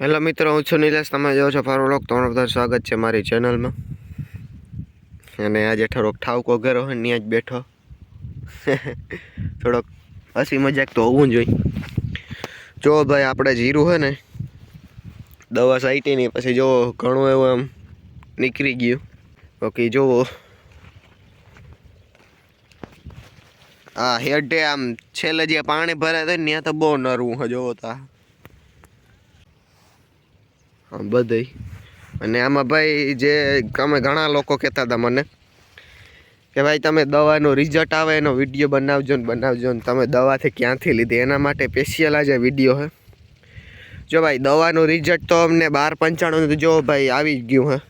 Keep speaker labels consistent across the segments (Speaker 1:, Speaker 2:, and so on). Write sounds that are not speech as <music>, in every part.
Speaker 1: Hello મિત્રો, હું છું નિલેશ, તમે જો છો ફારો લોક તમારું બધા સ્વાગત છે મારી ચેનલમાં અને આજે થોડોક ઠાવકો ઘેરો હોય ત્યાં જ બેઠો. <laughs> થોડોક હસી મજાક તો હોવું જોઈએ જો ભાઈ, આપણે જીરું હોય ને, દવા સાઈટીની પછી જો ઘણું એવું એમ નીકળી ગયું. બાકી જુઓ હા હેડે આમ છેલ્લે જે પાણી ભરાય તો ત્યાં તો બહુ નરવું જોવો તા બધે અને આમાં ભાઈ જે તમે ઘણા લોકો કહેતા હતા મને કે ભાઈ તમે દવાનું રિઝલ્ટ આવે એનો વીડિયો બનાવજો ને બનાવજો ને તમે દવાથી ક્યાંથી લીધી? એના માટે સ્પેશિયલ આજે વીડિયો હે. જો ભાઈ, દવાનું રિઝલ્ટ તો અમને બાર પંચાણું જો ભાઈ, આવી જ ગયું હે.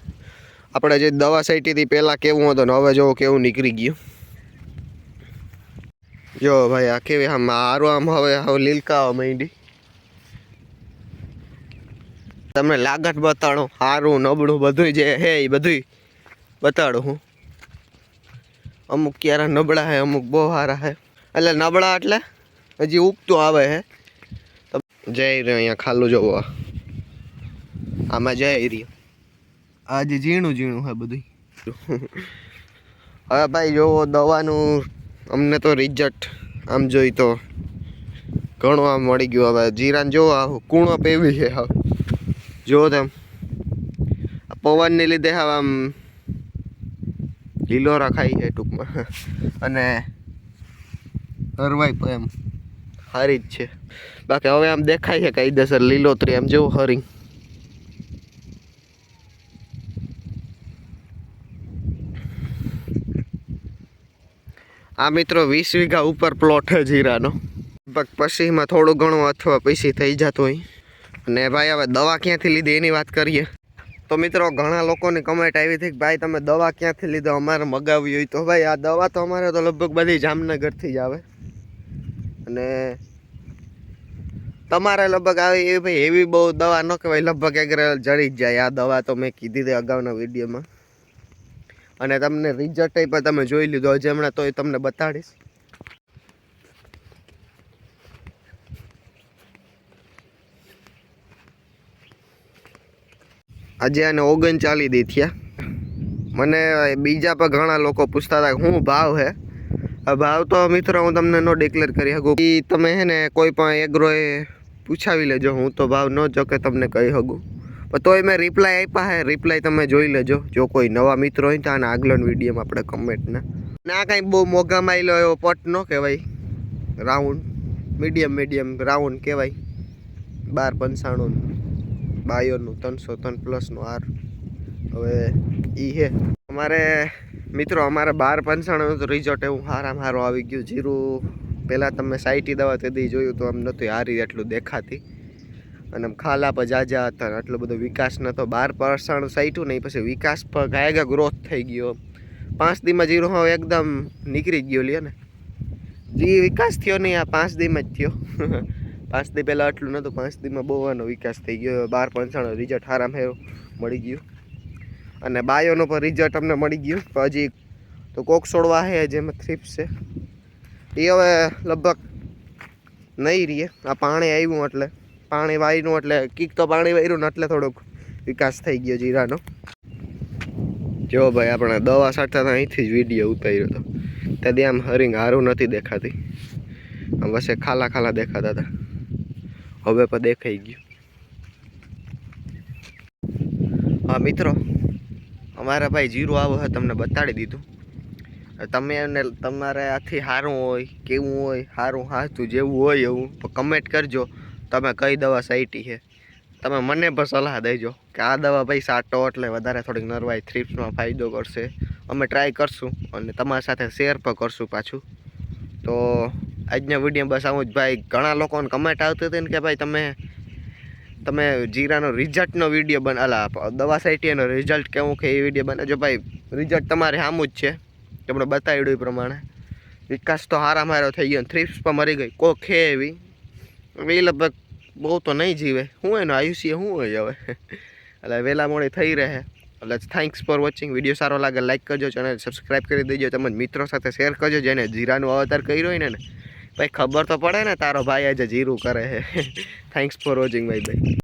Speaker 1: આપણે જે દવા સાઈટી પહેલાં કેવું હતું ને હવે જો કેવું નીકળી ગયું. જો ભાઈ, આ કેવી આમ હારું આમ હવે હવે લીલકાવા માંડી. તમને લાગત બતાડું સારું નબળું બધું જે હે એ બધું બતાડું હું. અમુક ક્યારે નબળા હે, અમુક બહુ સારા હે. એટલે નબળા એટલે હજી ઉગતું આવે હે. જઈ રહ્યો અહીંયા ખાલું જોવો. આમાં જઈ રહ્યો. આજે ઝીણું ઝીણું હે બધું હવે ભાઈ જોવો, દવાનું અમને તો રિઝલ્ટ આમ જોઈ તો ઘણું આમ મળી ગયું. હવે જીરાને જોવો આવું કૂણો પેવી છે હવે. જો તેમ પવનને લીધે હવે આમ લીલોરા રખાઈ છે ટૂંકમાં. અને હરવાય પણ એમ હારી જ છે. બાકી હવે આમ દેખાય છે કાયદેસર લીલોતરી એમ જેવું હરિંગ. આ મિત્રો વીસ વીઘા ઉપર પ્લોટ છે જીરાનો લગભગ પછીમાં થોડું ઘણું અથવા પૈસી થઈ જતું હોય. અને ભાઈ, હવે દવા ક્યાંથી લીધી એની વાત કરીએ. તો મિત્રો, ઘણા લોકોની કમેન્ટ આવી હતી કે ભાઈ, તમે દવા ક્યાંથી લીધો? અમારે મગાવી હોય તો. ભાઈ, આ દવા તો અમારે તો લગભગ બધી જામનગરથી જ આવે. અને તમારે લગભગ આવી એવી ભાઈ, એવી બહુ દવા ન કહેવાય, લગભગ એક જડી જ જાય. આ દવા તો મેં કીધી હતી અગાઉના વિડીયોમાં. અને તમને રિઝલ્ટ પણ તમે જોઈ લીધો. હજી હમણાં તો એ તમને બતાડીશ. આજે આને ઓગણચાલીસ દી થયા. મને બીજા પણ ઘણા લોકો પૂછતા હતા શું ભાવ આ ભાવ તો મિત્રો હું તમને નો ડિક્લેર કરી શકું. એ તમે હે ને કોઈ પણ એગ્રોએ પૂછાવી લેજો, હું તો ભાવ ન જો કે તમને કહી શકું. પણ તોય મેં રિપ્લાય આપ્યા હે રિપ્લાય તમે જોઈ લેજો. જો કોઈ નવા મિત્રો હોય તો આના આગળનો વિડીયોમાં આપણે કમેન્ટના ના. કાંઈ બહુ મોંઘા માયલો એવો પટ ન કહેવાય. રાઉન્ડ મીડિયમ મીડિયમ રાઉન્ડ કહેવાય. બાર પંચાણું બાયોનું, ત્રણસો ત્રણ પ્લસનું હાર હવે એ છે અમારે, મિત્રો, અમારે બાર પંચાણું રિઝલ્ટ એવું હારામ હારું આવી ગયું. જીરું પહેલાં તમે સાઈટી દવા તેથી જોયું તો આમ નહોતું હારી એટલું દેખાતી. અને આમ ખાલા પર જાજા હતા આટલો બધો વિકાસ નહોતો બાર પર્સન્ટ સાઈટું નહીં પછી વિકાસ પર ગાયગા ગ્રોથ થઈ ગયો. પાંચ દીમાં જીરું હવે એકદમ નીકળી ગયો લ્યો ને. જી વિકાસ થયો નહીં આ પાંચ દીમાં જ થયો. <laughs> પાંચ દી પહેલાં આટલું નહોતું પાંચ દીમાં બહુ આનો વિકાસ થઈ ગયો. બાર પંચાણું રિઝલ્ટ હારામાં મળી ગયું. અને બાયોનો પણ રિઝલ્ટ અમને મળી ગયું. તો હજી તો કોક છોડવા છે જેમાં થ્રીપ્સ છે. એ હવે લગભગ નહીં રહીએ આ પાણી આવ્યું એટલે, પાણી વાયરું એટલે, કીક તો પાણી વાયરું ને એટલે થોડોક વિકાસ થઈ ગયો જીરાનો. જો ભાઈ, આપણે દવા સાટતા હતા અહીંથી જ વીડિયો ઉતાર્યો હતો ત્યાંથી આમ હરિંગ હારું નથી દેખાતી. આમ વસે ખાલા ખાલા દેખાતા હતા. હવે પણ દેખાઈ ગયું. હા, મિત્રો, અમારા ભાઈ જીરું આવો હોય તમને બતાડી દીધું. તમે એને, તમારે આથી સારું હોય, કેવું હોય, સારું હાથું જેવું હોય એવું કમેન્ટ કરજો. તમે કઈ દવા સાઈટી છે? તમે મને પણ સલાહ દેજો કે આ દવા ભાઈ સાટો, એટલે વધારે થોડીક નરવાઈ થ્રીપ્સમાં ફાયદો કરશે. અમે ટ્રાય કરશું અને તમારી સાથે શેર પણ કરશું પાછું. તો આજના વીડિયો બસ આવું જ ભાઈ. ઘણા લોકોને કમેન્ટ આવતી હતી ને કે ભાઈ તમે તમે જીરાનો રિઝલ્ટનો વીડિયો બન, અલા દવા સાઈટીનો રિઝલ્ટ કેવું કે એ વીડિયો બનાવજો ભાઈ રિઝલ્ટ તમારે સામું જ છે. તમને બતાવ્યું એ પ્રમાણે. વિકાસ તો હારા મારો થઈ ગયો થ્રીપ્સ પણ મરી ગઈ. કોક છે એવી. એ લગભગ બહુ તો નહીં જીવે. શું એનું આયુષ્ય શું હોય હવે? <laughs> એટલે વહેલા મોડી થઈ રહે. એટલે થેન્ક્સ ફોર વોચિંગ વીડિયો સારો લાગે લાઇક કરજો. ચેનલ સબસ્ક્રાઈબ કરી દેજો. તેમજ મિત્રો સાથે શેર કરજો, જેને જીરાનું અવતાર કર્યો હોય ને ભાઈ, ખબર તો પડે ને તારો ભાઈ આજે જીરું કરે છે. થેન્ક્સ ફોર વોચિંગ ભાઈ ભાઈ